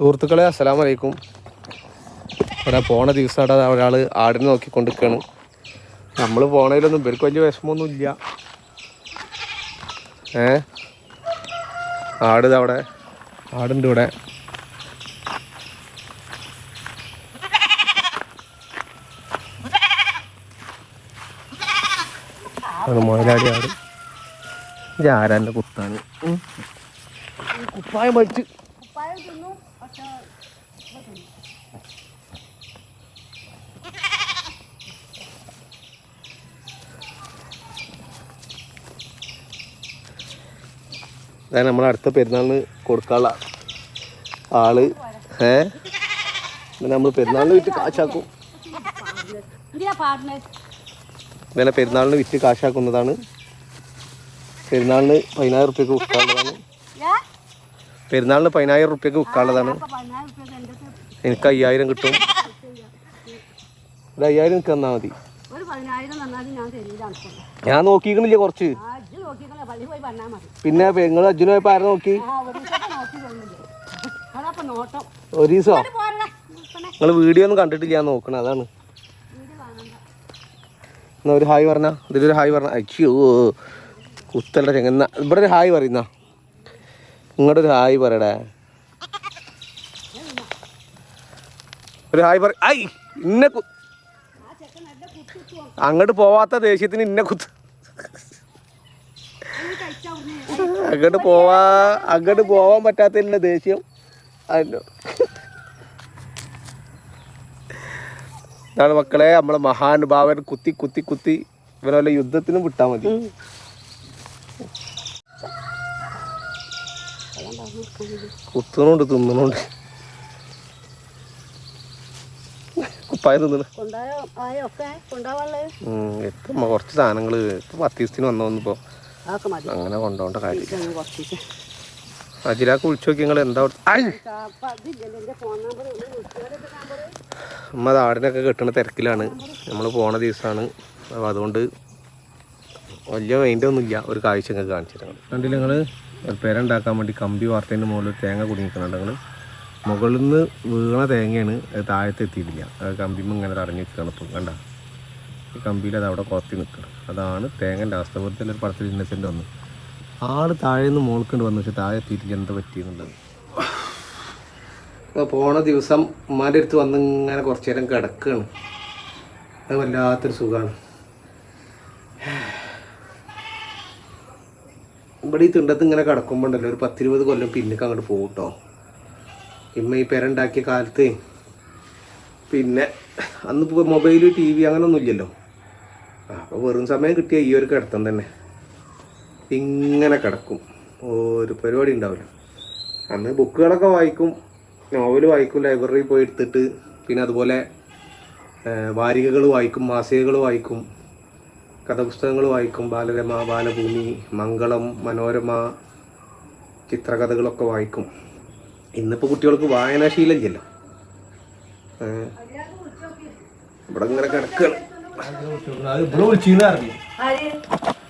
സുഹൃത്തുക്കളെ അസ്സലാം വലൈക്കും ഇവിടെ പോണ ദിവസം അവിടെ ഒരാൾ ആടിനെ നോക്കിക്കൊണ്ടിരിക്കുകയാണ് നമ്മൾ പോണതിലൊന്നും ഇവർക്ക് വലിയ വിഷമമൊന്നും ഇല്ല ഏ? ആട് അവിടെ. ആടുണ്ട് ഇവിടെ. ആണ് മുതലാളി ആട്. കുത്താണ്. കുപ്പായം വലിച്ച്. അതായത് നമ്മൾ അടുത്ത പെരുന്നാളിന് കൊടുക്കാനുള്ള ആൾ. ഏ? നമ്മൾ പെരുന്നാളിന് വിറ്റ് കാശാക്കും. ഇന്നലെ പെരുന്നാളിന് വിറ്റ് കാശാക്കുന്നതാണ്. പെരുന്നാളിന് പതിനായിരം റുപ്യക്ക് വിൽക്കാനുള്ളതാണ്. പെരുന്നാളിന് പതിനായിരം റുപ്യക്ക് വിൽക്കാനുള്ളതാണ്. എനിക്ക് അയ്യായിരം കിട്ടും. ഒരു അയ്യായിരം എനിക്ക് തന്നാൽ മതി. ഞാൻ നോക്കിയിരുന്നില്ല കുറച്ച്. പിന്നെ നിങ്ങൾ അജ്ജുനെ പോയപ്പോ ആരെ നോക്കി? ഒരു ദിവസോ നിങ്ങൾ വീഡിയോ ഒന്നും കണ്ടിട്ടില്ല ഞാൻ നോക്കണം അതാണ്. എന്നാ ഒരു ഹായ് പറഞ്ഞ. ഇതിലൊരു ഹായ് പറഞ്ഞ. അയ്യോ കുത്തല്ല ചെങ്ങന്ന. ഇവിടെ ഒരു ഹായ് പറയുന്ന. നിങ്ങളുടെ ഒരു ഹായ് പറയടേ. ഒരു ഹായ് പറ ഐ ഇന്നെ അങ്ങോട്ട് പോവാത്ത ദേഷ്യത്തിന് ഇന്നെ കുത്ത് അങ്ങോട്ട് പോവാ അങ്ങോട്ട് പോവാൻ പറ്റാത്തതിന്റെ ദേഷ്യം. അതിന്റെ ഇതാണ് മക്കളെ നമ്മളെ മഹാനുഭാവൻ കുത്തി കുത്തി കുത്തി ഇവരെ വല്ല യുദ്ധത്തിനും വിട്ടാ മതി. കുത്തുന്നുണ്ട് തിന്നുന്നുണ്ട്. കുപ്പായ തിന്നണ. എത്തുമ്പോ കുറച്ച് സാധനങ്ങൾ. ഇപ്പൊ പത്ത് ദിവസത്തിന് വന്നു വന്നിപ്പോ അങ്ങനെ കൊണ്ടോണ്ട കാര്യം. അജിലാക്ക് വിളിച്ചു നോക്കി നിങ്ങൾ എന്താ അമ്മ ആടിനൊക്കെ കെട്ടുന്ന തിരക്കിലാണ്. നമ്മൾ പോണ ദിവസമാണ് അപ്പോൾ അതുകൊണ്ട് വലിയ മൈൻഡ് ഒന്നുമില്ല ഒരു കാഴ്ച നിങ്ങൾക്ക് കാണിച്ചു തരാം. കണ്ടില്ല നിങ്ങൾ പേരുണ്ടാക്കാൻ വേണ്ടി കമ്പി വാർത്തേന്റെ മുകളിൽ തേങ്ങ കുടുങ്ങിക്കുന്നുണ്ട് നിങ്ങൾ മുകളിൽ നിന്ന് വീണ തേങ്ങയാണ് താഴത്തെത്തിയിട്ടില്ല കമ്പിമ്മ ഇങ്ങനെ തടഞ്ഞു നിൽക്കുകയാണ് ഇപ്പം. കണ്ട? ഈ കമ്പിയിൽ അത് അവിടെ കുറത്തി നിൽക്കണം അതാണ് തേങ്ങന്റെ അവസ്ഥ. വെറുതെ ഒരു പടത്തിൽ ഇന്നസെന്റ് വന്നു. ആൾ താഴെ നിന്ന് മോൾക്കൊണ്ട് വന്നു. പക്ഷെ താഴെ എത്തിയിട്ടില്ല എന്താ പറ്റിയെന്നുള്ളത് പോണ ദിവസം ഉമ്മാന്റെ അടുത്ത് വന്ന് ഇങ്ങനെ കുറച്ച് നേരം കിടക്കുകയാണ് അത് വല്ലാത്തൊരു സുഖമാണ് ഇവിടെ ഈ തിണ്ടത്ത് ഇങ്ങനെ കിടക്കുമ്പോണ്ടല്ലോ. ഒരു പത്തിരുപത് കൊല്ലം പിന്നൊക്കെ അങ്ങോട്ട് പോകും കേട്ടോ ഇമ്മ ഈ പെരണ്ടാക്കിയ കാലത്ത് പിന്നെ അന്ന് മൊബൈൽ ടി വി അങ്ങനെയൊന്നും ഇല്ലല്ലോ. അപ്പോൾ വെറും സമയം കിട്ടിയ ഈ ഒരു കിടത്തം തന്നെ. ഇങ്ങനെ കിടക്കും. ഒരു പരിപാടി ഉണ്ടാവില്ല. അന്ന് ബുക്കുകളൊക്കെ വായിക്കും നോവൽ വായിക്കും ലൈബ്രറിയിൽ പോയി എടുത്തിട്ട് പിന്നെ അതുപോലെ വാരികകൾ വായിക്കും മാസികകൾ വായിക്കും കഥപുസ്തകങ്ങൾ വായിക്കും ബാലരമ ബാലഭൂമി മംഗളം മനോരമ ചിത്രകഥകളൊക്കെ വായിക്കും. ഇന്നിപ്പോൾ കുട്ടികൾക്ക് വായനാശീലമില്ലല്ലോ ഏഹ്, ഇവിടെ ഇങ്ങനെ കിടക്കുകയാണ് ഇവിടെ അറിഞ്ഞു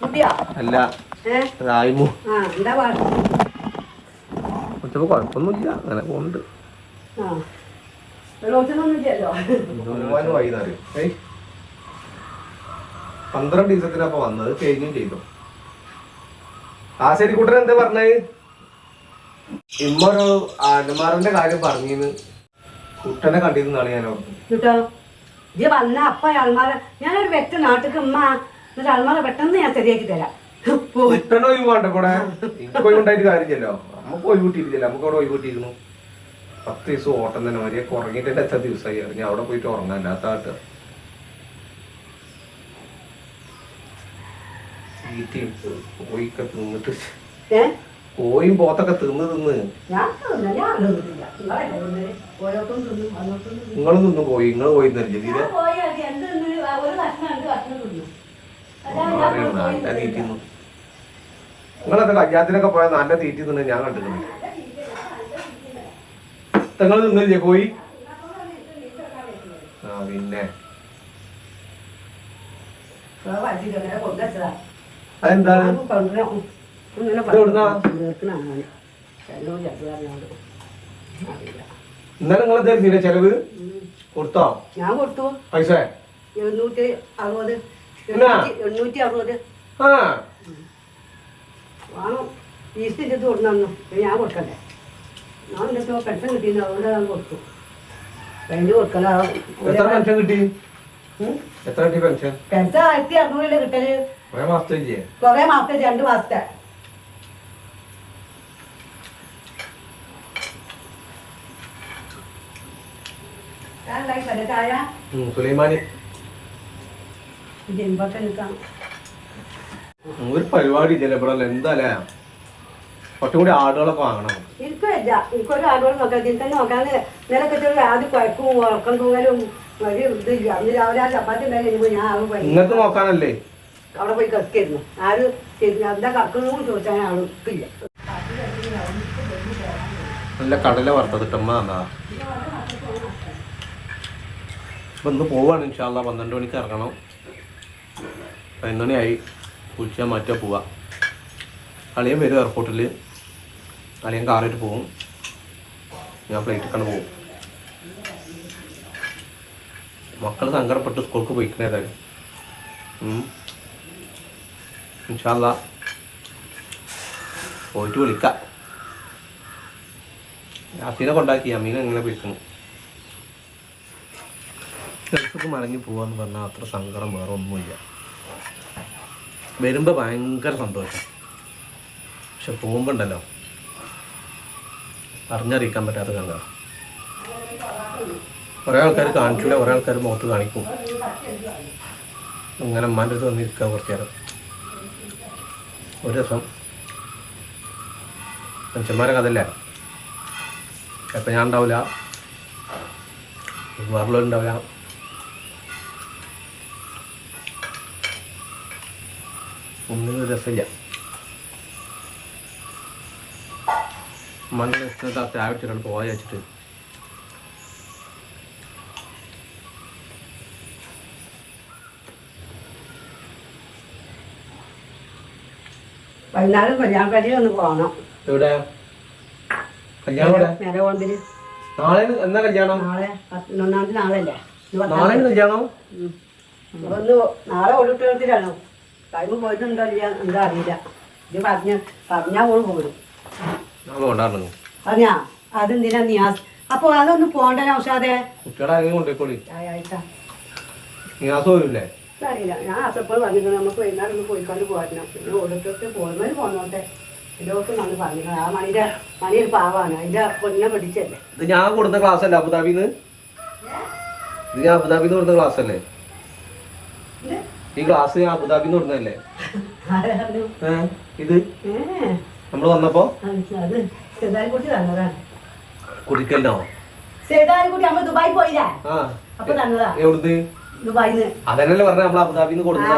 കുട്ടിയാ അല്ല. കുഴപ്പമൊന്നുമില്ല അങ്ങനെ പോകുന്നുണ്ട് പന്ത്രണ്ട് ദിവസത്തിനപ്പൊ വന്നത്. കഴിഞ്ഞും ചെയ്തു. ആ ശരി കൂട്ടൻ എന്താ പറഞ്ഞത് ഇമ്മൊരു ആനുമാറിന്റെ കാര്യം പറഞ്ഞിന്ന്. കുട്ടനെ കണ്ടിരുന്നാണ് ഞാൻ ഓർക്കുന്നത് കേട്ടോ? ഇത് വന്ന അപ്പ അൽമാര ഞാനൊരു വ്യക്തി നാട്ടിലേക്ക് ഉമ്മ എന്നിട്ട് അൽമാര പെട്ടെന്ന് ഞാൻ ശരിയാക്കി തരാം. പോയി കുട്ടനെ ഒഴിവ് വേണ്ട കൂടെ? എനിക്ക് ഉണ്ടായിട്ട് കാര്യമില്ലല്ലോ. നമുക്ക് ഒഴിവ് കിട്ടിയിട്ടില്ല നമുക്ക് അവിടെ ഒഴിവ് കിട്ടിയിരുന്നു പത്ത് ദിവസം ഓട്ടം തന്നെ മതി കുറഞ്ഞിട്ട് എത്ര ദിവസമായി? ഞാൻ അവിടെ പോയിട്ട് ഉറങ്ങാൻ അല്ലാത്ത ആട്ട് തീറ്റയും തിന്നിട്ട് ഏ? കോയും പോത്തൊക്കെ തിന്ന് തിന്ന്. തിന്നില്ല. നിങ്ങളല്ലേ തിന്നും. നിങ്ങൾ പോയി നിങ്ങൾ പോയി തരില്ല തീരെ പോയി അത് ഒരു കഷ്ണം രണ്ട് കഷ്ണം തിന്നു. ഞാൻ അറിയണം, പോയി നല്ല തീറ്റി തിന്നു നിങ്ങളൊക്കെ കല്യാണത്തിനൊക്കെ പോയാൽ നല്ല തീറ്റി തിന്നു ഞാൻ കണ്ടിട്ടുണ്ട് നിങ്ങൾ തിന്നില്ലേ പോയി? ആ പിന്നെ? അതെന്താണ്. ഇങ്ങനെ പറഞ്ഞോണ്ട്. അറിയില്ല. ഇന്നലെ നിങ്ങൾ എന്തായിരുന്നില്ല ചെലവ്? കൊടുത്തോ? ഞാൻ കൊടുത്തു. പൈസ? എഴുന്നൂറ്റി അറുപത്. എന്നാ? എണ്ണൂറ്റി- അറുപത്. ആ. വേണം. ഈസ്റ്റ് ചെയ്ത് കൊടുന്നു ഞാൻ കൊടുക്കണ്ടേ? ഞാൻ എന്നിട്ട് പെൻഷൻ കിട്ടിയിരുന്നു അതുകൊണ്ട് ഞാൻ കൊടുത്തു. കൊടുക്കല. എത്ര പെൻഷൻ കിട്ടി? ഉം? എത്ര കിട്ടി പെൻഷൻ? പെൻഷൻ ആയിരത്തി അറുന്നൂറിൽ കിട്ടൽ? കുറേ മാസത്തെ രണ്ട് മാസത്തെ. സുലൈമാനി. ഒരു പരിപാടി ഇല്ലല്ലേ ഇവിടെ എന്താല്ലേ കുറച്ചും കൂടി ആടുകളൊക്കെ വാങ്ങണം. എനിക്ക് എനിക്കൊരു ആളോട് നോക്കാം. ഇതിൽ തന്നെ നോക്കാന്ന് ചെറിയ ആദ്യം കുഴക്കും ഉറക്കം തൂങ്ങലും ഒരു ഇതില്ല അന്ന് രാവിലെ ആ ചപ്പാത്തി ഉണ്ടായി ഞാൻ നിങ്ങൾക്ക് നോക്കാനല്ലേ? അവിടെ പോയി കക്കായിരുന്നു ആര് എന്താ കക്കുന്നു ചോദിച്ചാൽ ആൾക്കില്ല നല്ല കടല വറുത്തതിട്ടമ്മ തന്നാ ഇപ്പൊ ഇന്ന് പോവാണ് ഇൻഷാല്ല പന്ത്രണ്ട് മണിക്ക് ഇറങ്ങണം. പതിനൊന്ന് മണിയായി. കുളിച്ചാൽ മാറ്റാ പോവാ. അളിയൻ വരും എയർപോർട്ടിൽ അളിയൻ കാറായിട്ട് പോകും ഞാൻ ഫ്ലൈറ്റിൽ കണ്ട് പോകും മക്കൾ സങ്കടപ്പെട്ട് സ്കൂൾക്ക് പോയിക്കണേതായാലും. ഇൻഷാല്ല പോയിട്ട് വിളിക്കാം. അസീനെ കൊണ്ടാക്കി. അമീനെ എങ്ങനെ പോയിക്കുന്നു ഗൾഫിക്ക് മടങ്ങി പോവാന്ന് പറഞ്ഞാൽ അത്ര സങ്കടം വേറെ ഒന്നുമില്ല. വരുമ്പോൾ ഭയങ്കര സന്തോഷം. പക്ഷെ പോകുമ്പോൾ ഉണ്ടല്ലോ അറിഞ്ഞറിയിക്കാൻ പറ്റാത്ത സങ്കടം. കുറേ ആൾക്കാർ കാണിച്ചില്ല കുറേ ആൾക്കാർ മുഖത്ത് കാണിക്കും. അങ്ങനെ അമ്മാന്റെ അടുത്ത് വന്നിരിക്കുക കുറച്ച് നേരം ഒരു ദിവസം മനുഷ്യന്മാരെ കഥല്ലേ ചിലപ്പോൾ ഞാൻ ഉണ്ടാവില്ല വേറുള്ളവരുണ്ടാവില്ല ഒന്നിനും രസമില്ല. മണ്ണിൽ ചായ വെച്ചിട്ടാണ് പോയ വെച്ചിട്ട് വൈകുന്നേരം കല്യാണ പരിയിൽ ഒന്ന് പോകണം. എവിടെ? കൊണ്ടിന് നാളെ എന്നാ കല്യാണം? നാളെ പതിനൊന്നാം തീയതി പത്താം നാളെ കല്യാണം. ഒന്ന് നാളെ ഓടിട്ടത്തിലാണോ ടൈം പോയിട്ടുണ്ടോ ഇല്ല എന്താ അറിയില്ല ഇത് പറഞ്ഞ പറഞ്ഞാ ഓൾ പോലും പറഞ്ഞാ അതെന്തിനാ നീ അപ്പൊ അതൊന്ന് പോണ്ട ഔഷാദേ അറിയില്ല ഞാൻ അസപ്പോൾ പറഞ്ഞിരുന്നു നമുക്ക് വൈകുന്നേരം ഒന്ന് പോയിക്കൊണ്ട് പോരണം പിന്നെ ഓടിട്ടൊക്കെ പോകുന്നവർ പോന്നോട്ടെ ആ മണിയുടെ മണി ഒരു പാവാണ് അതിന്റെ പൊന്നെ പിടിച്ചല്ലേ ഇത് ഞാൻ കൊടുത്ത ക്ലാസ് അല്ലേ അബുദാബിന്ന് ഇത് ഞാൻ അബുദാബിന്ന് കൊടുത്ത ക്ലാസ് അല്ലേ ഈ ഗ്ലാസ് ഞാൻ അബുദാബിന്ന് കൊടുക്കുന്നല്ലേ ഇത്? നമ്മൾ വന്നപ്പോ? കുടിക്കല്ലോ ദുബായി പോയില്ലേ? എവിടുന്ന്? അതന്നല്ലേ പറഞ്ഞ നമ്മൾ അബുദാബിന്ന് കൊടുക്കുന്ന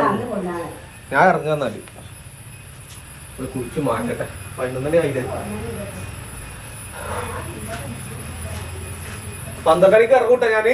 ഞാൻ ഇറങ്ങി വന്നാൽ കുടിച്ച് മാറ്റട്ടെ. പതിനൊന്നര ആയില്ലേ? പന്ത്രണ്ടരക്ക് ഇറങ്ങൂട്ടെ ഞാൻ?